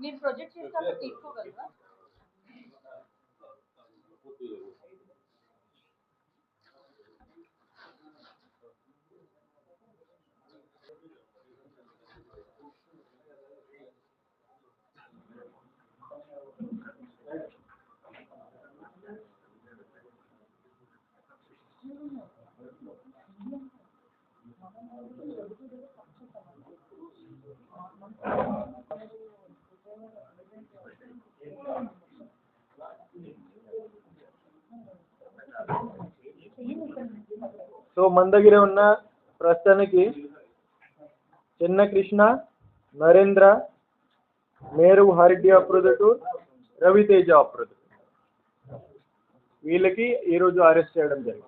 మీరు ప్రొజెక్ట్ చేసినప్పుడు తీసుకోగలరా సో మన దగ్గర ఉన్న ప్రస్తుతానికి చిన్న కృష్ణ నరేంద్ర మేరు హరిడ్డి అప్రదుడు రవితేజ అప్రొదటూర్ వీళ్ళకి ఈరోజు అరెస్ట్ చేయడం జరిగింది.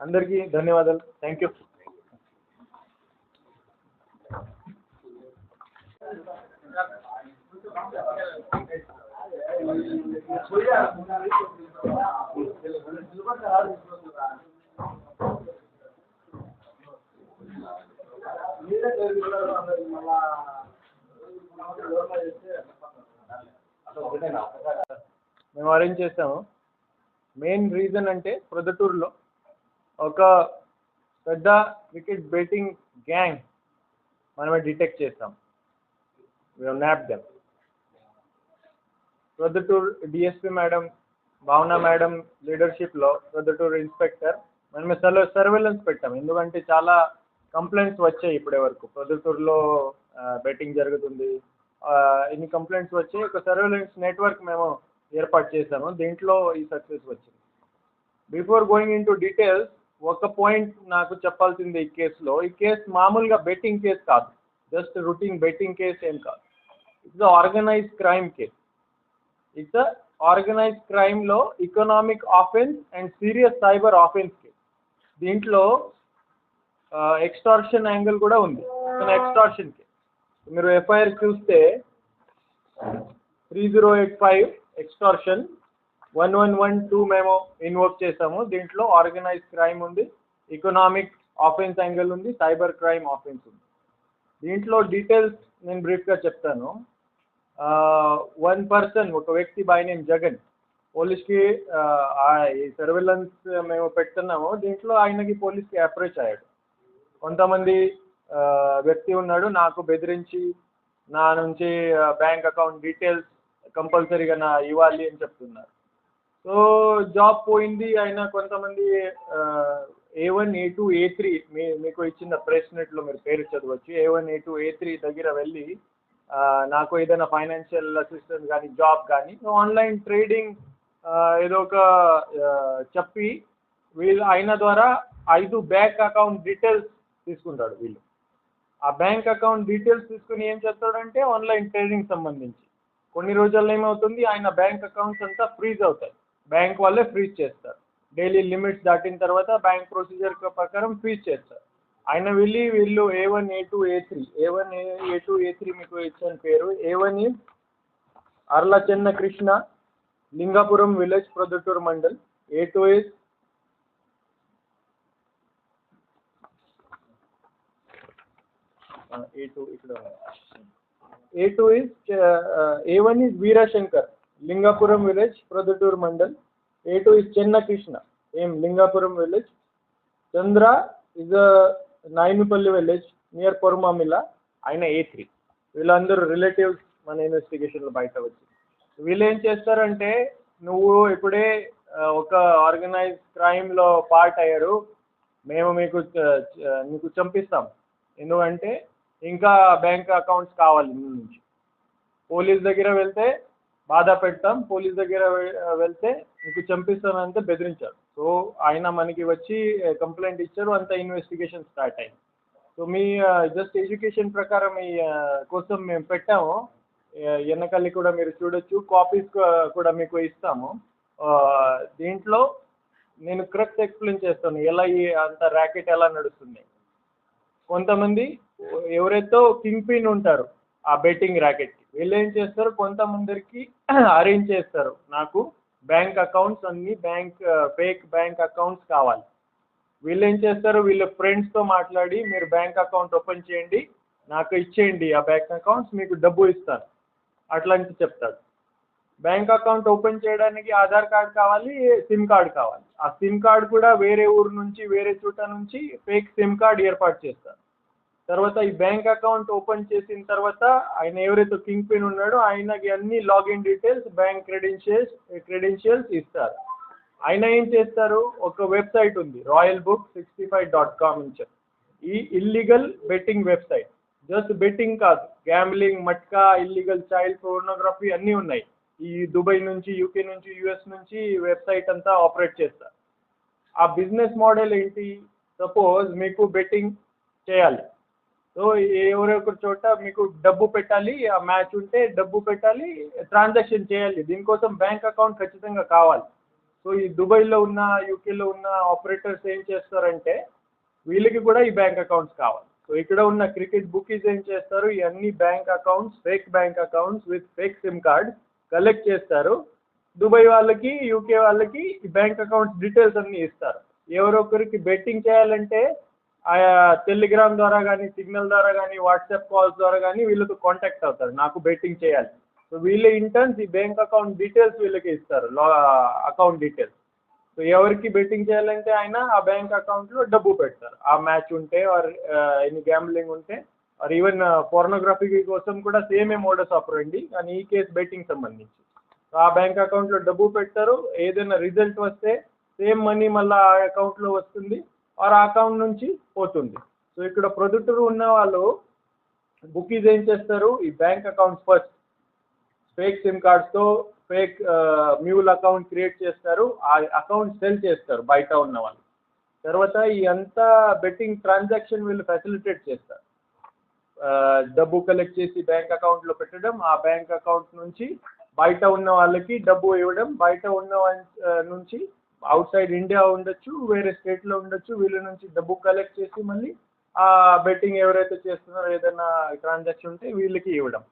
అందరికీ ధన్యవాదాలు. థ్యాంక్ యూ మేము అరేంజ్ చేస్తాము మెయిన్ రీజన్ అంటే ప్రొద్దుటూరులో ఒక పెద్ద క్రికెట్ బెట్టింగ్ గ్యాంగ్ మనమే డిటెక్ట్ చేస్తాం nab them Proddatur DSP madam Bhavana madam లీడర్షిప్లో Proddatur inspector మనమే సర్వే సర్వేలెన్స్ పెట్టాం. ఎందుకంటే చాలా కంప్లైంట్స్ వచ్చాయి ఇప్పటి వరకు. ప్రొద్దుటూరులో బెట్టింగ్ జరుగుతుంది. ఇన్ని కంప్లైంట్స్ వచ్చాయి? ఒక సర్వేలెన్స్ నెట్వర్క్ మేము ఏర్పాటు చేశాను. దీంట్లో ఈ సక్సెస్ వచ్చింది. Before going into details ఒక పాయింట్ నాకు చెప్పాల్సింది ఈ కేసులో ఈ కేసు మామూలుగా బెట్టింగ్ కేసు కాదు. జస్ట్ రొటీన్ బెట్టింగ్ కేసు ఏం కాదు. It's organise crime case it's organise క్రైమ్లో economic offence and serious cyber offence case దీంట్లో ఎక్స్టార్షన్ యాంగిల్ కూడా ఉంది. ఎక్స్టార్షన్ కేసు మీరు ఎఫ్ఐఆర్ చూస్తే three zero eight five extortion. One one one two మేము invoke చేసాము. దీంట్లో ఆర్గనైజ్ క్రైమ్ ఉంది ఎకనామిక్ ఆఫెన్స్ యాంగిల్ ఉంది సైబర్ క్రైమ్ ఆఫెన్స్ ఉంది. దీంట్లో డీటెయిల్స్ నేను బ్రీఫ్గా చెప్తాను. వన్ పర్సన్ ఒక వ్యక్తి బై నేమ్ జగన్ పోలీస్కి ఈ సర్వేలెన్స్ మేము పెడుతున్నాము. దీంట్లో ఆయనకి పోలీస్కి అప్రోచ్ అయ్యాడు. కొంతమంది వ్యక్తి ఉన్నాడు నాకు బెదిరించి నా నుంచి బ్యాంక్ అకౌంట్ డీటెయిల్స్ కంపల్సరీగా నా ఇవ్వాలి అని చెప్తున్నారు. సో జాబ్ పోయింది ఆయన కొంతమంది A one A two A three మీ మీకు ఇచ్చిన ప్రెస్ నెట్లో మీరు పేరు చదవచ్చు. A one A two A three దగ్గర వెళ్ళి నాకు ఏదైనా ఫైనాన్షియల్ అసిస్టెంట్ కానీ జాబ్ కానీ ఆన్లైన్ ట్రేడింగ్ ఏదో ఒక చెప్పి వీళ్ళు ఆయన ద్వారా ఐదు బ్యాంక్ అకౌంట్ డీటెయిల్స్ తీసుకుంటాడు వీళ్ళు. ఆ బ్యాంక్ అకౌంట్ డీటెయిల్స్ తీసుకుని ఏం చేస్తాడంటే ఆన్లైన్ ట్రేడింగ్ సంబంధించి. కొన్ని రోజుల్లో ఏమవుతుంది? ఆయన బ్యాంక్ అకౌంట్స్ అంతా ఫ్రీజ్ అవుతాయి. బ్యాంక్ వాళ్ళే ఫ్రీజ్ చేస్తారు. డైలీ లిమిట్స్ దాటిన తర్వాత బ్యాంక్ ప్రొసీజర్ ప్రకారం ఫ్రీజ్ చేస్తారు. ఆయన వెళ్ళి వీళ్ళు A one A two A three A one A two A three మీకు ఇచ్చిన పేరు. A one Arla Chenna Krishna Lingapuram village Proddatur mandal. A two is A two ఇక్కడ A two is A one is Veerashankar Lingapuram village Proddatur mandal A two is Chenna Krishna ఏం Lingapuram village Chandra is Nayanupalli village near Poramamilla ఆయన A three వీళ్ళందరూ relatives మన ఇన్వెస్టిగేషన్లో బయట వచ్చి. వీళ్ళు ఏం చేస్తారంటే నువ్వు ఇప్పుడే uh, ఒక ఆర్గనైజ్ క్రైమ్లో పార్ట్ అయ్యారు. మేము మీకు uh, నీకు చంపిస్తాం. ఎందుకంటే ఇంకా బ్యాంక్ అకౌంట్స్ కావాలి మీ నుంచి. పోలీస్ దగ్గర వెళ్తే బాధ పెడతాం పోలీస్ దగ్గర వెళ్తే మీకు చంపిస్తానంటే బెదిరించారు సో ఆయన మనకి వచ్చి కంప్లైంట్ ఇచ్చారు అంత ఇన్వెస్టిగేషన్ స్టార్ట్ అయింది. సో మీ జస్ట్ ఎడ్యుకేషన్ ప్రకారం ఈ కోసం మేము పెట్టాము. వెనకాలి కూడా మీరు చూడొచ్చు కాపీస్ కూడా మీకు ఇస్తాము. దీంట్లో నేను కరెక్ట్ ఎక్స్ప్లెయిన్ చేస్తాను ఎలా ఈ అంత ర్యాకెట్ ఎలా నడుస్తుంది. కొంతమంది ఎవరైతే కింగ్ పిన్ ఉంటారు ఆ బెట్టింగ్ ర్యాకెట్కి వీళ్ళు ఏం చేస్తారు? కొంతమందికి అరేంజ్ చేస్తారు. నాకు బ్యాంక్ అకౌంట్స్ అన్ని బ్యాంక్ ఫేక్ బ్యాంక్ అకౌంట్స్ కావాలి. వీళ్ళు ఏం చేస్తారు? వీళ్ళ ఫ్రెండ్స్తో మాట్లాడి మీరు బ్యాంక్ అకౌంట్ ఓపెన్ చేయండి నాకు ఇచ్చేయండి. ఆ బ్యాంక్ అకౌంట్స్ మీకు డబ్బు ఇస్తాను. అట్లాంటి చెప్తాడు బ్యాంక్ అకౌంట్ ఓపెన్ చేయడానికి ఆధార్ కార్డ్ కావాలి సిమ్ కార్డ్ కావాలి. ఆ సిమ్ కార్డ్ కూడా వేరే ఊరు నుంచి వేరే చోట నుంచి ఫేక్ సిమ్ కార్డ్ ఏర్పాటు చేస్తారు. తర్వాత ఈ బ్యాంక్ అకౌంట్ ఓపెన్ చేసిన తర్వాత ఆయన ఎవరైతే కింగ్ పిన్ ఉన్నాడో ఆయనకి అన్ని login details bank credentials credentials ఇస్తారు. ఆయన ఏం చేస్తారు? ఒక వెబ్సైట్ ఉంది royal book sixty five dot com అని చెప్పి. ఈ illegal betting website. Just betting కాదు gambling matka illegal child pornography అన్నీ ఉన్నాయి. ఈ దుబాయ్ నుంచి యూకే నుంచి యుఎస్ నుంచి వెబ్సైట్ అంతా ఆపరేట్ చేస్తారు ఆ బిజినెస్ మోడల్ ఏంటి? సపోజ్ మీకు బెట్టింగ్ చేయాలి. సో ఎవరొకరి చోట మీకు డబ్బు పెట్టాలి ఆ మ్యాచ్ ఉంటే డబ్బు పెట్టాలి ట్రాన్సాక్షన్ చేయాలి. దీనికోసం బ్యాంక్ అకౌంట్ ఖచ్చితంగా కావాలి. సో ఈ దుబాయ్లో ఉన్న యూకేలో ఉన్న ఆపరేటర్స్ ఏం చేస్తారంటే వీళ్ళకి కూడా ఈ బ్యాంక్ అకౌంట్స్ కావాలి. సో ఇక్కడ ఉన్న క్రికెట్ బుకీస్ ఏం చేస్తారు? ఈ అన్ని bank accounts fake bank accounts with fake SIM card. Collect చేస్తారు. దుబాయ్ వాళ్ళకి యూకే వాళ్ళకి ఈ బ్యాంక్ అకౌంట్స్ డీటెయిల్స్ అన్ని ఇస్తారు. ఎవరొకరికి బెట్టింగ్ చేయాలంటే ఆయా టెలిగ్రామ్ ద్వారా కానీ సిగ్నల్ ద్వారా కానీ వాట్సాప్ కాల్స్ ద్వారా కానీ వీళ్ళతో కాంటాక్ట్ అవుతారు. నాకు బెట్టింగ్ చేయాలి. సో వీళ్ళ ఇంటర్న్స్ ఈ బ్యాంక్ అకౌంట్ డీటెయిల్స్ వీళ్ళకి ఇస్తారు. అకౌంట్ డీటెయిల్స్ సో ఎవరికి బెట్టింగ్ చేయాలంటే ఆయన ఆ బ్యాంక్ అకౌంట్లో డబ్బు పెడతారు. ఆ మ్యాచ్ ఉంటే ఆర్ ఎనీ గ్యాంబ్లింగ్ ఉంటే ఆర్ ఈవెన్ పోర్నోగ్రఫీ కోసం కూడా సేమే మోడస్ ఆపరండి కానీ ఈ కేసు బెట్టింగ్ సంబంధించి. సో ఆ బ్యాంక్ అకౌంట్లో డబ్బు పెడతారు ఏదైనా రిజల్ట్ వస్తే సేమ్ మనీ మళ్ళీ ఆ అకౌంట్లో వస్తుంది ఆర్ ఆ అకౌంట్ నుంచి పోతుంది. సో ఇక్కడ ప్రొద్దుటూరు ఉన్న వాళ్ళు బుకీస్ ఏం చేస్తారు? ఈ bank accounts first fake SIM కార్డ్స్తో fake mule account create చేస్తారు ఆ అకౌంట్ సెల్ చేస్తారు బయట ఉన్న వాళ్ళు. తర్వాత ఈ అంతా బెట్టింగ్ ట్రాన్సాక్షన్ వీళ్ళు ఫెసిలిటేట్ చేస్తారు. డబ్బు కలెక్ట్ చేసి బ్యాంక్ అకౌంట్లో పెట్టడం ఆ బ్యాంక్ అకౌంట్ నుంచి బయట ఉన్న వాళ్ళకి డబ్బు ఇవ్వడం బయట ఉన్న నుంచి అవుట్ సైడ్ ఇండియా ఉండొచ్చు వేరే స్టేట్లో ఉండొచ్చు వీళ్ళ నుంచి డబ్బు కలెక్ట్ చేసి మళ్ళీ ఆ బెట్టింగ్ ఎవరైతే చేస్తున్నారో ఏదైనా ట్రాన్సాక్షన్ ఉంటే వీళ్ళకి ఇవ్వడం.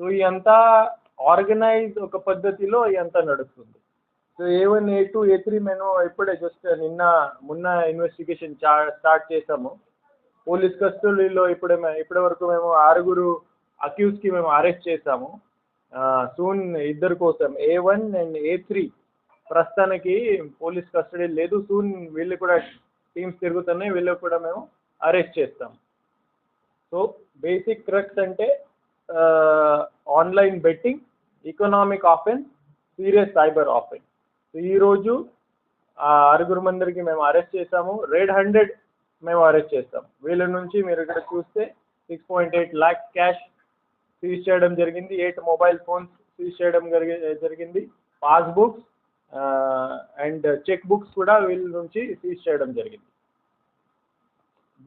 సో ఇదంతా ఆర్గనైజ్ ఒక పద్ధతిలో ఇదంతా నడుస్తుంది. So A one A two A three మేము ఇప్పుడే జస్ట్ నిన్న మొన్న ఇన్వెస్టిగేషన్ స్టార్ట్ చేసాము. పోలీస్ కస్టడీలో ఇప్పుడే ఇప్పటి వరకు మేము ఆరుగురు అక్యూస్కి మేము అరెస్ట్ చేసాము సూన్ ఇద్దరు కోసం A one and A three. ప్రస్తుతానికి పోలీస్ కస్టడీ లేదు. సూన్ వీళ్ళు కూడా టీమ్స్ తిరుగుతున్నాయి. వీళ్ళు కూడా మేము అరెస్ట్ చేస్తాం. సో బేసిక్ క్రక్స్ అంటే online betting economic offence serious cyber offence. So ఈరోజు ఆరుగురు మందరికి మేము అరెస్ట్ చేసాము రెడ్ హండ్రెడ్ మేము అరెస్ట్ చేస్తాం. వీళ్ళ నుంచి మీరు ఇక్కడ చూస్తే six point eight lakh cash seize చేయడం జరిగింది. ఎయిట్ మొబైల్ ఫోన్స్ సీజ్ చేయడం జరిగి జరిగింది. పాస్బుక్స్ అండ్ చెక్ బుక్స్ కూడా వీళ్ళ నుంచి సీజ్ చేయడం జరిగింది.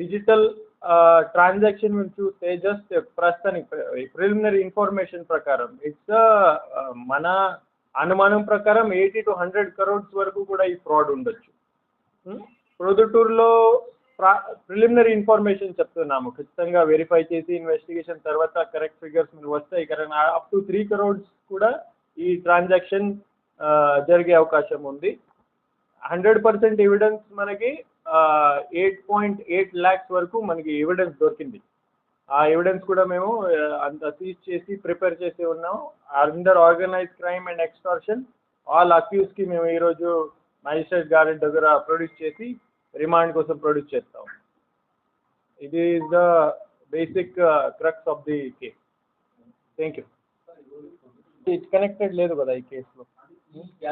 డిజిటల్ ట్రాన్సాక్షన్ చూస్తే జస్ట్ ప్రస్తుతానికి ప్రిలిమినరీ ఇన్ఫర్మేషన్ ప్రకారం ఇట్స్ మన అనుమానం ప్రకారం ఎయిటీ టు హండ్రెడ్ కరోడ్స్ వరకు కూడా ఈ ఫ్రాడ్ ఉండొచ్చు. ప్రొద్దుటూరులో ప్రిలిమినరీ ఇన్ఫర్మేషన్ చెప్తున్నాము. ఖచ్చితంగా వెరిఫై చేసి ఇన్వెస్టిగేషన్ తర్వాత కరెక్ట్ ఫిగర్స్ మీరు వస్తాయి. Correct up to three crores కూడా ఈ ట్రాన్సాక్షన్ జరిగే అవకాశం ఉంది. హండ్రెడ్ పర్సెంట్ ఎవిడెన్స్ మనకి ఎయిట్ పాయింట్ ఎయిట్ ల్యాక్స్ వరకు మనకి ఎవిడెన్స్ దొరికింది. ఆ ఎవిడెన్స్ కూడా మేము అంత సీజ్ చేసి ప్రిపేర్ చేసి ఉన్నాం. Under organise crime and extortion all అక్యూస్కి మేము ఈరోజు మ్యాజిస్ట్రేట్ గారి దగ్గర ప్రొడ్యూస్ చేసి రిమాండ్ కోసం ప్రొడ్యూస్ చేస్తాం. ఇది is the basic crux of the case thank you it connected లేదు కదా ఈ కేసులో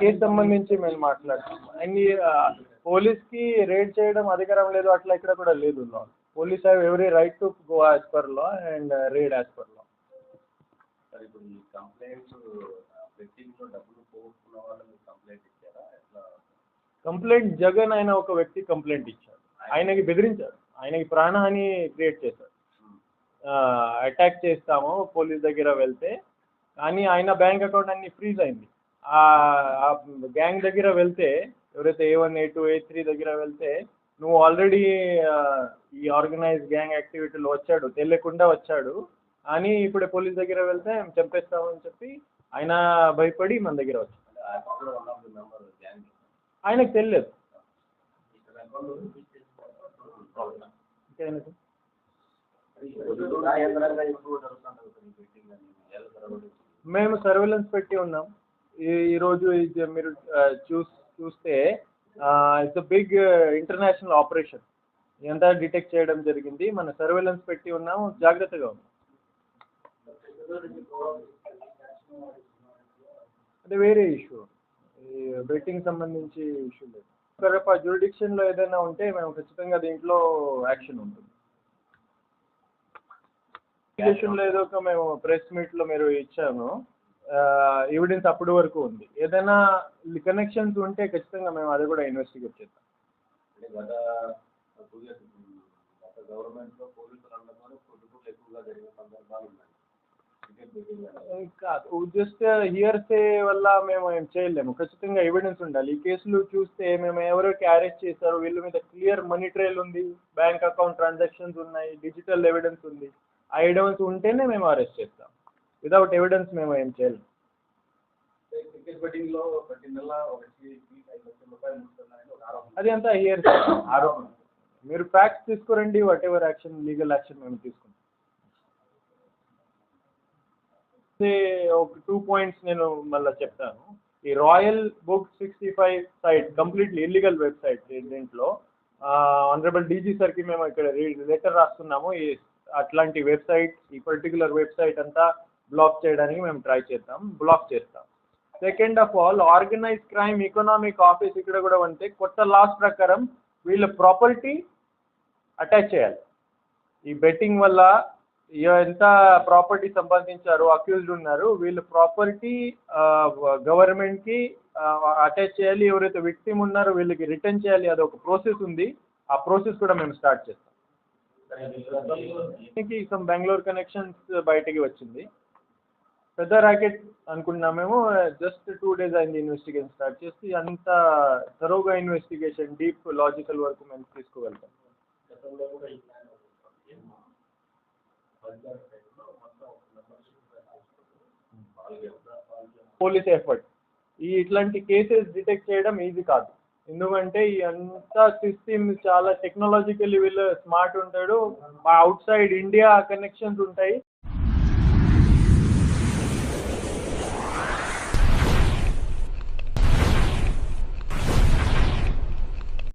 కేసు సంబంధించి మేము మాట్లాడుతాం. అండ్ uh, పోలీస్కి రేడ్ చేయడం అధికారం లేదు అట్లా ఇక్కడ కూడా లేదు law police have every right to go as per law and raid as per law ఇప్పుడు ఈ కంప్లైంట్ డబ్బులు పోగొట్టుకున్న వాళ్ళు మీరు కంప్లైంట్ ఇచ్చారా ఎట్లా కంప్లైంట్ జగన్ ఆయన ఒక వ్యక్తి కంప్లైంట్ ఇచ్చాడు. ఆయనకి బెదిరించాడు ఆయనకి ప్రాణహాని క్రియేట్ చేశాడు అటాక్ చేస్తాము పోలీస్ దగ్గర వెళ్తే. కానీ ఆయన బ్యాంక్ అకౌంట్ అన్ని ఫ్రీజ్ అయింది. ఆ గ్యాంగ్ దగ్గర వెళ్తే ఎవరైతే A one A two A three దగ్గర వెళ్తే నువ్వు ఆల్రెడీ ఈ ఆర్గనైజ్ గ్యాంగ్ యాక్టివిటీలో వచ్చాడు. తెలియకుండా వచ్చాడు. అని ఇప్పుడు పోలీస్ దగ్గర వెళ్తే చంపేస్తామని చెప్పి ఆయన భయపడి మన దగ్గర వచ్చాడు. ఆయనకు తెలియదు. మేము సర్వేలెన్స్ పెట్టి ఉన్నాం. ఈరోజు ఇది మీరు చూస్ చూస్తే ఇట్స్ బిగ్ ఇంటర్నేషనల్ ఆపరేషన్ ఎంత డిటెక్ట్ చేయడం జరిగింది. మన సర్వేలెన్స్ పెట్టి ఉన్నాం. జాగ్రత్తగా ఉన్నాం. అది వేరే ఇష్యూ ఈ బెట్టింగ్ సంబంధించి ఇష్యూ లేదు. కరప జ్యూరిడిక్షన్లో ఏదైనా ఉంటే మేము ఖచ్చితంగా దీంట్లో యాక్షన్ ఉంటుంది. అప్లికేషన్లో ఏదో ఒక మేము ప్రెస్ మీట్లో మీరు ఇచ్చాము. ఎవిడెన్స్ అప్పటి వరకు ఉంది. ఏదైనా కనెక్షన్స్ ఉంటే ఖచ్చితంగా మేము అది కూడా ఇన్వెస్టిగేట్ చేద్దాం అంటే గత గవర్నమెంట్లో పోలీసులు అందరిలో ఎక్కువగా జరిగిన సందర్భాలు ఉన్నాయి. కాదు. జస్ట్ హియర్సే వల్ల మేము ఏం చేయలేము. ఖచ్చితంగా ఎవిడెన్స్ ఉండాలి. ఈ కేసులు చూస్తే మేము ఎవరికి అరెస్ట్ చేశారు. వీళ్ళ మీద క్లియర్ మనీ ట్రైల్ ఉంది. బ్యాంక్ అకౌంట్ ట్రాన్సాక్షన్స్ ఉన్నాయి. డిజిటల్ ఎవిడెన్స్ ఉంది. ఆ ఎవిడెన్స్ ఉంటేనే మేము అరెస్ట్ చేస్తాం. వితౌట్ ఎవిడెన్స్ మేము ఏం చేయలేము క్రికెట్ బెట్టింగ్లో ప్రతి నెల ఒకటి ఐదు లక్షల రూపాయలు ముట్టున్నాయని ఒక ఆరోపణ అది అంతా హియర్ ఆరోపణ. మీరు ఫ్యాక్ట్స్ తీసుకురండి. Whatever action legal action మేము తీసుకుంటాం. అయితే ఒక టూ పాయింట్స్ నేను మళ్ళీ చెప్తాను. ఈ royal book sixty five site completely illegal website దీంట్లో ఆనరబుల్ డీజీ సార్కి మేము ఇక్కడ లెటర్ రాస్తున్నాము. ఈ అట్లాంటి వెబ్సైట్ ఈ పర్టికులర్ వెబ్సైట్ అంతా బ్లాక్ చేయడానికి మేము ట్రై చేద్దాం బ్లాక్ చేస్తాం. Second of all organise crime economic office ఇక్కడ కూడా ఉంటే కొత్త లాస్ ప్రకారం వీళ్ళ ప్రాపర్టీ అటాచ్ చేయాలి. ఈ బెట్టింగ్ వల్ల ఎంత ప్రాపర్టీ సంపాదించారు అక్యూజ్డ్ ఉన్నారు. వీళ్ళ ప్రాపర్టీ గవర్నమెంట్కి అటాచ్ చేయాలి. ఎవరైతే విక్టిమ్ ఉన్నారో వీళ్ళకి రిటర్న్ చేయాలి. అది ఒక ప్రాసెస్ ఉంది. ఆ ప్రాసెస్ కూడా మేము స్టార్ట్ చేస్తాం. దీనికి సమ్ బెంగళూరు కనెక్షన్స్ బయటికి వచ్చింది. పెద్ద ర్యాకెట్ అనుకున్నాం మేము. జస్ట్ టూ డేస్ అయింది ఇన్వెస్టిగేషన్ స్టార్ట్ చేసి. అంత తరోగా ఇన్వెస్టిగేషన్ డీప్ లాజికల్ వరకు మేము తీసుకువెళ్తాం పోలీస్ ఎఫర్ట్ ఈ ఇట్లాంటి కేసెస్ డిటెక్ట్ చేయడం ఈజీ కాదు. ఎందుకంటే ఈ అంతా సిస్టమ్ చాలా టెక్నాలజికల్ వీళ్ళు స్మార్ట్ ఉంటాడు. అవుట్ సైడ్ ఇండియా కనెక్షన్స్ ఉంటాయి.